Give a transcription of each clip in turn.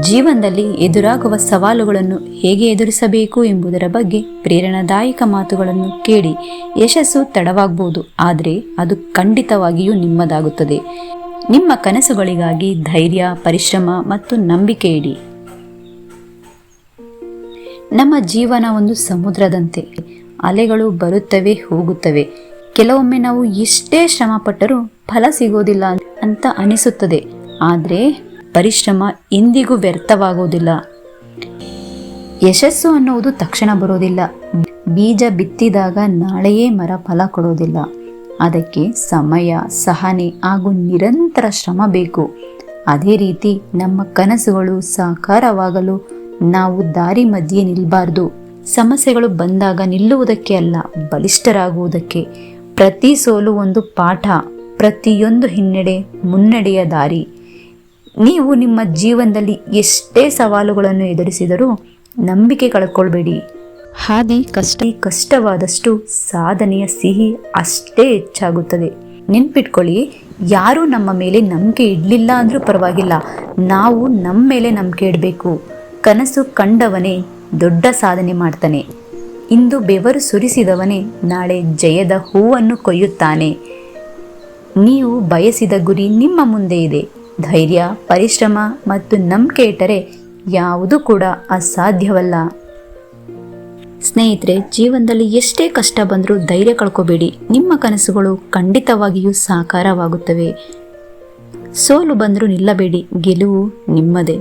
ಜೀವನದಲ್ಲಿ ಎದುರಾಗುವ ಸವಾಲುಗಳನ್ನು ಹೇಗೆ ಎದುರಿಸಬೇಕು ಎಂಬುದರ ಬಗ್ಗೆ ಪ್ರೇರಣಾದಾಯಕ ಮಾತುಗಳನ್ನು ಕೇಳಿ ಯಶಸ್ಸು ತಡವಾಗಬಹುದು ಆದರೆ ಅದು ಖಂಡಿತವಾಗಿಯೂ ನಿಮ್ಮದಾಗುತ್ತದೆ. ನಿಮ್ಮ ಕನಸುಗಳಿಗಾಗಿ ಧೈರ್ಯ, ಪರಿಶ್ರಮ ಮತ್ತು ನಂಬಿಕೆ ಇಡಿ. ನಮ್ಮ ಜೀವನ ಒಂದು ಸಮುದ್ರದಂತೆ. ಅಲೆಗಳು ಬರುತ್ತವೆ, ಹೋಗುತ್ತವೆ. ಕೆಲವೊಮ್ಮೆ ನಾವು ಎಷ್ಟೇ ಶ್ರಮಪಟ್ಟರೂ ಫಲ ಸಿಗೋದಿಲ್ಲ ಅಂತ ಅನಿಸುತ್ತದೆ. ಆದರೆ ಪರಿಶ್ರಮ ಎಂದಿಗೂ ವ್ಯರ್ಥವಾಗುವುದಿಲ್ಲ ಯಶಸ್ಸು ಅನ್ನುವುದು ತಕ್ಷಣ ಬರೋದಿಲ್ಲ. ಬೀಜ ಬಿತ್ತಿದಾಗ ನಾಳೆಯೇ ಮರ ಫಲ ಕೊಡೋದಿಲ್ಲ. ಅದಕ್ಕೆ ಸಮಯ, ಸಹನೆ ಹಾಗೂ ನಿರಂತರ ಶ್ರಮ ಬೇಕು. ಅದೇ ರೀತಿ ನಮ್ಮ ಕನಸುಗಳು ಸಾಕಾರವಾಗಲು ನಾವು ದಾರಿ ಮಧ್ಯೆ ನಿಲ್ಲಬಾರ್ದು ಸಮಸ್ಯೆಗಳು ಬಂದಾಗ ನಿಲ್ಲುವುದಕ್ಕೆ ಅಲ್ಲ, ಬಲಿಷ್ಠರಾಗುವುದಕ್ಕೆ. ಪ್ರತಿ ಸೋಲು ಒಂದು ಪಾಠ, ಪ್ರತಿಯೊಂದು ಹಿನ್ನಡೆ ಮುನ್ನಡೆಯ ದಾರಿ. ನೀವು ನಿಮ್ಮ ಜೀವನದಲ್ಲಿ ಎಷ್ಟೇ ಸವಾಲುಗಳನ್ನು ಎದುರಿಸಿದರೂ ನಂಬಿಕೆ ಕಳ್ಕೊಳ್ಬೇಡಿ. ಹಾದಿ ಕಷ್ಟ ಕಷ್ಟವಾದಷ್ಟು ಸಾಧನೆಯ ಸಿಹಿ ಅಷ್ಟೇ ಹೆಚ್ಚಾಗುತ್ತದೆ. ನೆನ್ಪಿಟ್ಕೊಳ್ಳಿ ಯಾರೂ ನಮ್ಮ ಮೇಲೆ ನಂಬಿಕೆ ಇಡಲಿಲ್ಲ ಅಂದರೂ ಪರವಾಗಿಲ್ಲ. ನಾವು ನಮ್ಮ ಮೇಲೆ ನಂಬಿಕೆ ಇಡಬೇಕು. ಕನಸು ಕಂಡವನೇ ದೊಡ್ಡ ಸಾಧನೆ ಮಾಡ್ತಾನೆ. ಇಂದು ಬೆವರು ಸುರಿಸಿದವನೇ ನಾಳೆ ಜಯದ ಹೂವನ್ನು ಕೊಯ್ಯುತ್ತಾನೆ. ನೀವು ಬಯಸಿದ ಗುರಿ ನಿಮ್ಮ ಮುಂದೆ ಇದೆ. ಧೈರ್ಯ, ಪರಿಶ್ರಮ ಮತ್ತು ನಂಬಿಕೆ ಇಟ್ಟರೆ ಯಾವುದೂ ಕೂಡ ಅಸಾಧ್ಯವಲ್ಲ. ಸ್ನೇಹಿತರೆ, ಜೀವನದಲ್ಲಿ ಎಷ್ಟೇ ಕಷ್ಟ ಬಂದರೂ ಧೈರ್ಯ ಕಳ್ಕೋಬೇಡಿ. ನಿಮ್ಮ ಕನಸುಗಳು ಖಂಡಿತವಾಗಿಯೂ ಸಾಕಾರವಾಗುತ್ತವೆ. ಸೋಲು ಬಂದರೂ ನಿಲ್ಲಬೇಡಿ, ಗೆಲುವು ನಿಮ್ಮದೇ.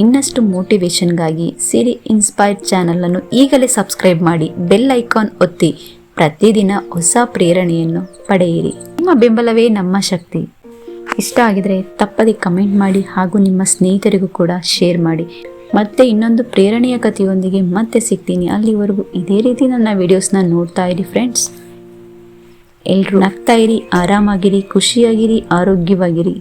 ಇನ್ನಷ್ಟು ಮೋಟಿವೇಶನ್ಗಾಗಿ ಸಿರಿ ಇನ್ಸ್ಪೈರ್ ಚಾನಲನ್ನು ಈಗಲೇ ಸಬ್ಸ್ಕ್ರೈಬ್ ಮಾಡಿ, ಬೆಲ್ ಐಕಾನ್ ಒತ್ತಿ. ಪ್ರತಿದಿನ ಹೊಸ ಪ್ರೇರಣೆಯನ್ನು ಪಡೆಯಿರಿ. ನಿಮ್ಮ ಬೆಂಬಲವೇ ನಮ್ಮ ಶಕ್ತಿ. ಇಷ್ಟ ಆಗಿದ್ರೆ ತಪ್ಪದೆ ಕಮೆಂಟ್ ಮಾಡಿ ಹಾಗೂ ನಿಮ್ಮ ಸ್ನೇಹಿತರಿಗೂ ಕೂಡ ಶೇರ್ ಮಾಡಿ. ಮತ್ತೆ ಇನ್ನೊಂದು ಪ್ರೇರಣೆಯ ಕಥೆಯೊಂದಿಗೆ ಮತ್ತೆ ಸಿಗ್ತೀನಿ. ಅಲ್ಲಿವರೆಗೂ ಇದೇ ರೀತಿ ನನ್ನ ವಿಡಿಯೋಸ್ನ ನೋಡ್ತಾ ಇರಿ ಫ್ರೆಂಡ್ಸ್. ಎಲ್ಲರೂ ನಗ್ತಾ ಇರಿ, ಆರಾಮಾಗಿರಿ, ಖುಷಿಯಾಗಿರಿ, ಆರೋಗ್ಯವಾಗಿರಿ.